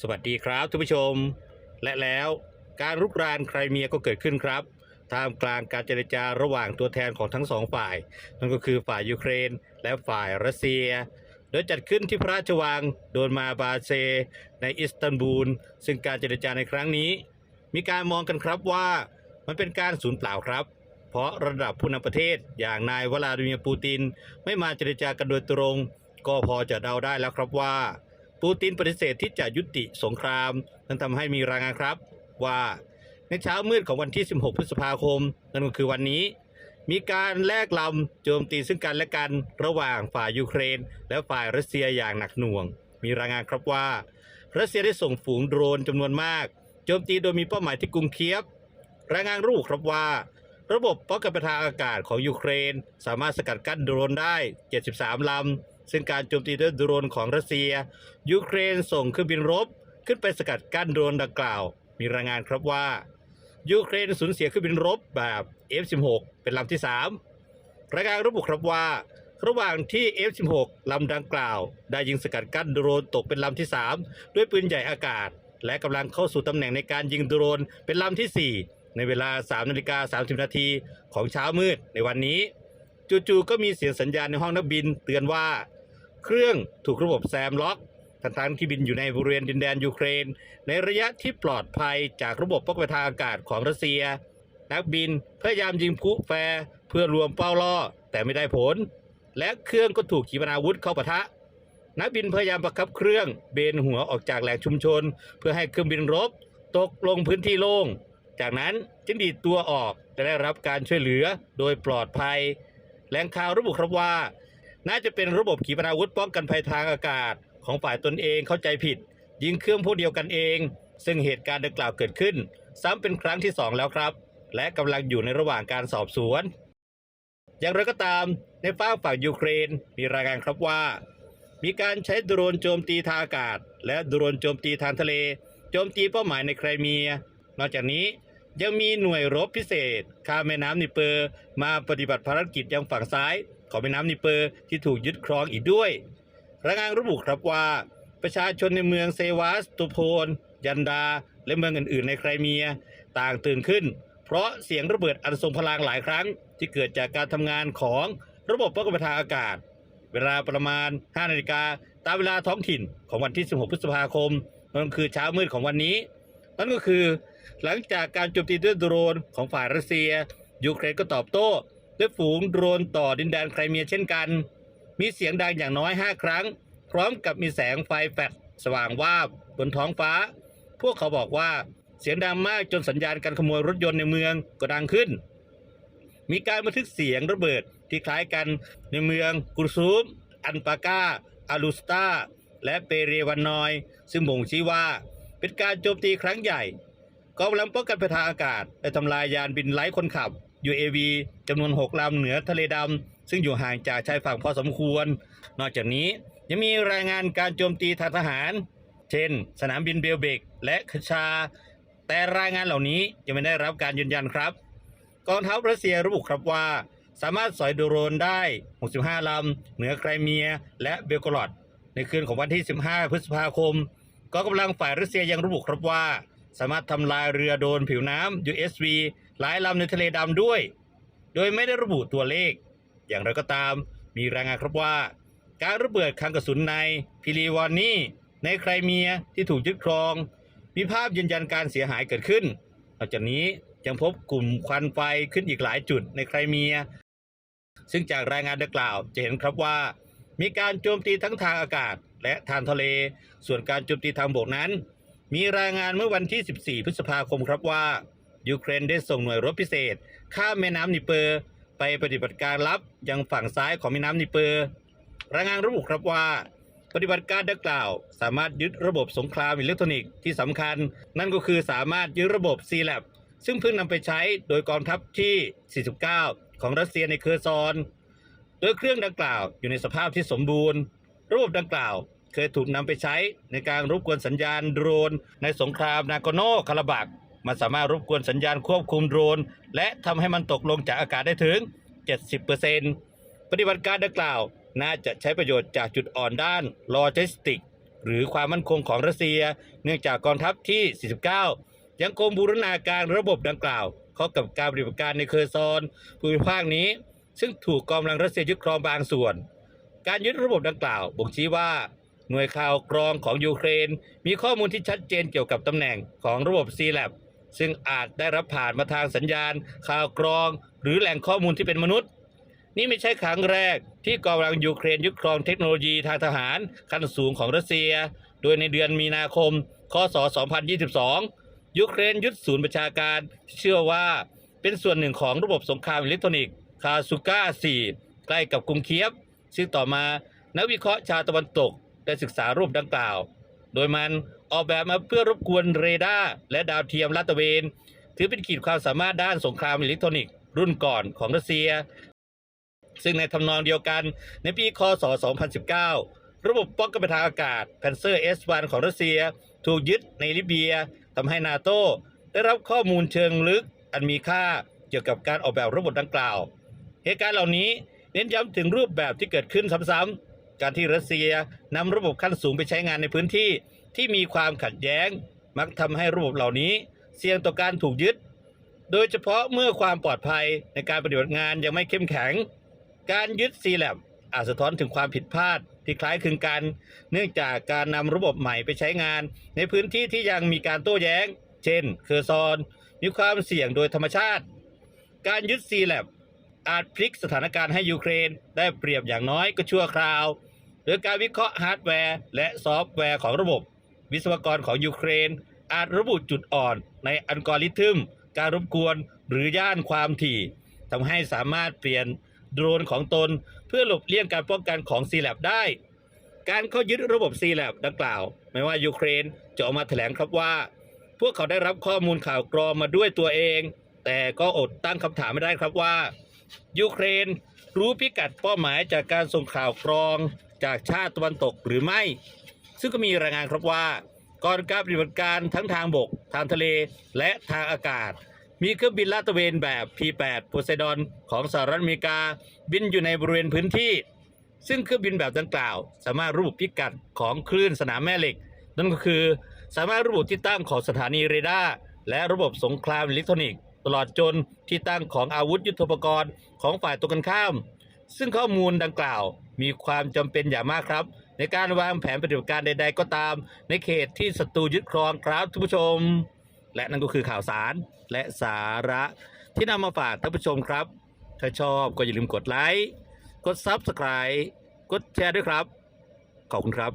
สวัสดีครับท่านผู้ชม และแล้วการรุกรานไครเมียก็เกิดขึ้นครับท่ามกลางการเจรจาระหว่างตัวแทนของทั้งสองฝ่าย นั่นก็คือฝ่ายยูเครน และฝ่ายรัสเซีย โดยจัดขึ้นที่พระราชวังโดนมาบาเซ ในอิสตันบูล ซึ่งการเจรจาในครั้งนี้ มีการมองกันครับว่ามันเป็นการสูญเปล่าครับ เพราะระดับผู้นำประเทศอย่างนายวลาดิเมียร์ปูติน ไม่มาเจรจากันโดยตรง ก็พอจะเดาได้แล้วครับว่า ปูตินปฏิเสธที่จะยุติสงคราม นั้นทำให้มีรายงานครับว่าในเช้ามืดของวันที่ 16 พฤษภาคม นั่นก็คือวันนี้ มีการแลกลำโจมตีซึ่งกันและกันระหว่างฝ่ายยูเครน และฝ่ายรัสเซียอย่างหนักหน่วง มีรายงานครับว่า รัสเซียได้ส่งฝูงโดรนจำนวนมากโจมตีโดยมีเป้าหมายที่กรุงเคียฟรายงานระบุครับว่า ระบบป้องกันปะทะอากาศของยูเครน สามารถสกัดกั้นโดรนได้ 73 ลำ ซึ่งการโจมตีด้วยโดรนของรัสเซีย ยูเครนส่งเครื่องบินรบ ขึ้นไปสกัดกั้นโดรนดังกล่าว มีรายงานครับว่า ยูเครนสูญเสียเครื่องบินรบแบบ F16 เป็นลำที่ 3 รายงานระบุครับว่า ระหว่างที่ F16 ลำดังกล่าว ได้ยิงสกัดกั้นโดรนตกเป็นลำที่ 3 ด้วยปืนใหญ่อากาศ และกำลังเข้าสู่ตำแหน่งในการยิงโดรนเป็นลำที่ 4ในเวลา 3 นาฬิกา 30 นาทีของเช้ามืดในวันนี้ จู่ๆก็มีเสียงสัญญาณในห้องนักบิน เตือนว่า เครื่องถูกระบบแซมล็อกทั้งๆที่บินอยู่ในบริเวณดินแดนยูเครน ในระยะที่ปลอดภัยจากระบบป้องกันทางอากาศของรัสเซีย นักบินพยายามยิงพลุแฟร์เพื่อรวมเป้าล่อแต่ไม่ได้ผล และเครื่องก็ถูกขีปนาวุธเข้าปะทะ นักบินพยายามประคับเครื่องเบนหัวออกจากแหล่งชุมชน เพื่อให้เครื่องบินรบ ตกลงพื้นที่โล่ง จากนั้นจึงดีดตัวออกและได้รับการช่วยเหลือโดยปลอดภัยแหล่งข่าวระบุครับว่า น่าจะเป็นระบบขีปนาวุธป้องกันภัยทางอากาศ ของฝ่ายตนเองเข้าใจผิด ยิงเครื่องพวกเดียวกันเอง ซึ่งเหตุการณ์ดังกล่าวเกิดขึ้น ซ้ำเป็นครั้งที่สองแล้วครับ และกำลังอยู่ในระหว่างการสอบสวน อย่างไรก็ตามในฝั่งฝั่งยูเครนมีรายงานครับว่า มีการใช้โดรนโจมตีทางอากาศ และโดรนโจมตีทางทะเล โจมตีเป้าหมายในไครเมีย นอกจากนี้ยังมีหน่วยรบพิเศษข้ามแม่น้ำนิเปอร์มาปฏิบัติภารกิจยังฝั่งซ้าย ของแม่น้ำนิเปอร์ที่ถูกยึดครองอีกด้วยรายงานระบุครับว่า ประชาชนในเมืองเซวาสตูโพน ยันดา และเมืองอื่นๆ ในไครเมีย ต่างตื่นขึ้น เพราะเสียงระเบิดอันทรงพลังหลายครั้ง ที่เกิดจากการทำงานของระบบป้องกันทางอากาศ เวลาประมาณ 5 นาฬิกาตามเวลาท้องถิ่นของวันที่ 16 พฤษภาคมนั่นคือเช้ามืดของวันนี้ นั่นก็คือ หลังจากการโจมตีด้วยโดรนของฝ่ายรัสเซีย ยูเครนก็ตอบโต้ ด้วยฝูงโดรนต่อดินแดนไครเมียเช่นกัน มีเสียงดังอย่างน้อย 5 ครั้ง พร้อมกับมีแสงไฟแฟลชสว่างวาบบนท้องฟ้า พวกเขาบอกว่าเสียงดังมากจนสัญญาณการขโมยรถยนต์ในเมืองก็ดังขึ้น มีการบันทึกเสียงระเบิดที่คล้ายกันในเมืองกุซูม อันปากาอาลูสตาและเปเรวานนอย ซึ่งบ่งชี้ว่า เป็นการโจมตีครั้งใหญ่กองกำลังป้องกันภัยทางอากาศได้ทำลายยานบินไร้คนขับ UAV จำนวน 6ลำเหนือทะเลดำซึ่งอยู่ห่างจากชายฝั่งพอสมควร นอกจากนี้ยังมีรายงานการโจมตีทางทหาร เช่น สนามบินเบลเบกและคชา แต่รายงานเหล่านี้ยังไม่ได้รับการยืนยันครับ กองทัพรัสเซียระบุครับว่า สามารถสอยโดรนได้ 65 ลำ เหนือไครเมีย และเบลกรอดในคืนของวันที่ 15 พฤษภาคมกองกำลังฝ่ายรัสเซียยังระบุครับว่า สามารถทำลายเรือโดนผิวน้ำ USV หลายลำในทะเลดำด้วย โดยไม่ได้ระบุตัวเลข อย่างไรก็ตามมีรายงานครับว่า การระเบิดคลังกระสุนในพิลีวานนีในไครเมียที่ถูกยึดครอง มีภาพยืนยันการเสียหายเกิดขึ้นนอกจากนี้ยังพบกลุ่มควันไฟขึ้นอีกหลายจุดในไครเมีย ซึ่งจากรายงานดังกล่าวจะเห็นครับว่า มีการโจมตีทั้งทางอากาศและทางทะเล ส่วนการโจมตีทางบกนั้น มีรายงานเมื่อวันที่ 14 พฤษภาคมครับว่า ยูเครนได้ส่งหน่วยรบพิเศษ ข้ามแม่น้ำนิเปอร์ ไปปฏิบัติการลับยังฝั่งซ้ายของแม่น้ำนิเปอร์ รายงานระบุครับว่า ปฏิบัติการดังกล่าว สามารถยึดระบบสงครามอิเล็กทรอนิกส์ที่สำคัญ นั่นก็คือสามารถยึดระบบ c l a b ซึ่งเพิ่งนำไปใช้โดยกองทัพที่ 49 ของรัสเซียในเคอร์ซอน โดยเครื่องดังกล่าวอยู่ในสภาพที่สมบูรณ์ ระบบดังกล่าว เคยถูกนำไปใช้ในการรบกวนสัญญาณโดรน ในสงครามนาโกโนคาราบักมันสามารถรบกวนสัญญาณควบคุมโดรน และทำให้มันตกลงจากอากาศได้ถึง 70%ปฏิบัติการดังกล่าว น่าจะใช้ประโยชน์จากจุดอ่อนด้านโลจิสติก หรือความมั่นคงของรัสเซีย เนื่องจากกองทัพที่ 49 ยังคงบูรณาการระบบดังกล่าว เข้ากับการปฏิบัติการในเคอร์ซอนภูมิภาคนี้ ซึ่งถูกกองกำลังรัสเซียยึดครองบางส่วน การยึดระบบดังกล่าวบ่งชี้ว่า หน่วยข่าวกรองของยูเครน มีข้อมูลที่ชัดเจนเกี่ยวกับตำแหน่งของระบบ c l a b ซึ่งอาจได้รับผ่านมาทางสัญญาณ ข่าวกรอง หรือแหล่งข้อมูลที่เป็นมนุษย์ นี่ไม่ใช่ครั้งแรกที่กองกำลังยูเครนยึดครองเทคโนโลยีทางทหารขั้นสูงของรัสเซีย โดยในเดือนมีนาคม คศ 2022 ยูเครนยึดศูนย์ประชาการ เชื่อว่าเป็นส่วนหนึ่งของระบบสงครามอิเล็กทรอนิกส์คาซูก้า 4 ใกล้กับกรุงเคียฟ ซึ่งต่อมานักวิเคราะห์ชาวตะวันตก ได้ศึกษารูปดังกล่าว โดยมันออกแบบมาเพื่อรบกวนเรดาร์และดาวเทียมลาดตระเวน ถือเป็นขีดความสามารถด้านสงครามอิเล็กทรอนิกส์รุ่นก่อนของรัสเซีย ซึ่งในทำนองเดียวกันในปีคศ 2019 ระบบป้องกันทางอากาศ Panzer S1 ของรัสเซีย ถูกยึดในลิเบียทำให้นาโตได้รับข้อมูลเชิงลึกอันมีค่าเกี่ยวกับการออกแบบระบบดังกล่าว เหตุการณ์เหล่านี้เน้นย้ำถึงรูปแบบที่เกิดขึ้นซ้ำๆ การที่รัสเซียนำระบบขั้นสูงไปใช้งานในพื้นที่ที่มีความขัดแย้ง มักทำให้ระบบเหล่านี้ เสี่ยงต่อการถูกยึด โดยเฉพาะเมื่อความปลอดภัยในการปฏิบัติงานยังไม่เข้มแข็ง การยึด c l a b อาจสะท้อนถึงความผิดพลาดที่คล้ายคลึงกัน เนื่องจากการนำระบบใหม่ไปใช้งาน ในพื้นที่ที่ยังมีการโต้แย้ง เช่น เคอร์ซอน มีความเสี่ยงโดยธรรมชาติ การยึด c l a b อาจพลิกสถานการณ์ให้ยูเครน ได้เปรียบอย่างน้อยก็ชั่วคราวโดยการวิเคราะห์ฮาร์ดแวร์ และซอฟต์แวร์ของระบบ วิศวกรของยูเครน อาจระบุจุดอ่อนในอัลกอริทึม การรบกวนหรือย่านความถี่ทำให้สามารถเปลี่ยนโดรนของตน เพื่อหลบเลี่ยงการป้องกันของ c l a b ได้ การเข้ายึดระบบ c l a b ดังกล่าว ไม่ว่ายูเครนจะออกมาแถลงครับว่า พวกเขาได้รับข้อมูลข่าวกรองมาด้วยตัวเอง แต่ก็อดตั้งคำถามไม่ได้ครับว่า ยูเครน รู้พิกัดเป้าหมายจากการส่งข่าวกรองจากชาติตะวันตกหรือไม่ ซึ่งก็มีรายงานครับว่าก่อนการปฏิบัติการทั้งทางบก ทางทะเลและทางอากาศ มีเครื่องบินลาดตระเวนแบบ P8 โพไซดอนของสหรัฐอเมริกาบินอยู่ในบริเวณพื้นที่ ซึ่งเครื่องบินแบบดังกล่าว สามารถระบุพิกัดของคลื่นสนามแม่เหล็ก นั่นก็คือสามารถระบุที่ตั้งของสถานีเรดาร์และระบบสงครามอิเล็กทรอนิกส์ ตลอดจนที่ตั้งของอาวุธยุทโธปกรณ์ของฝ่ายตรงกันข้าม ซึ่งข้อมูลดังกล่าวมีความจำเป็นอย่างมากครับ ในการวางแผนปฏิบัติการใด ๆ ก็ตาม ในเขตที่ศัตรูยึดครองครับทุกผู้ชม และนั่นก็คือข่าวสารและสาระที่นำมาฝากท่านผู้ชมครับ ถ้าชอบก็อย่าลืมกดไลค์ กด Subscribe กดแชร์ด้วยครับ ขอบคุณครับ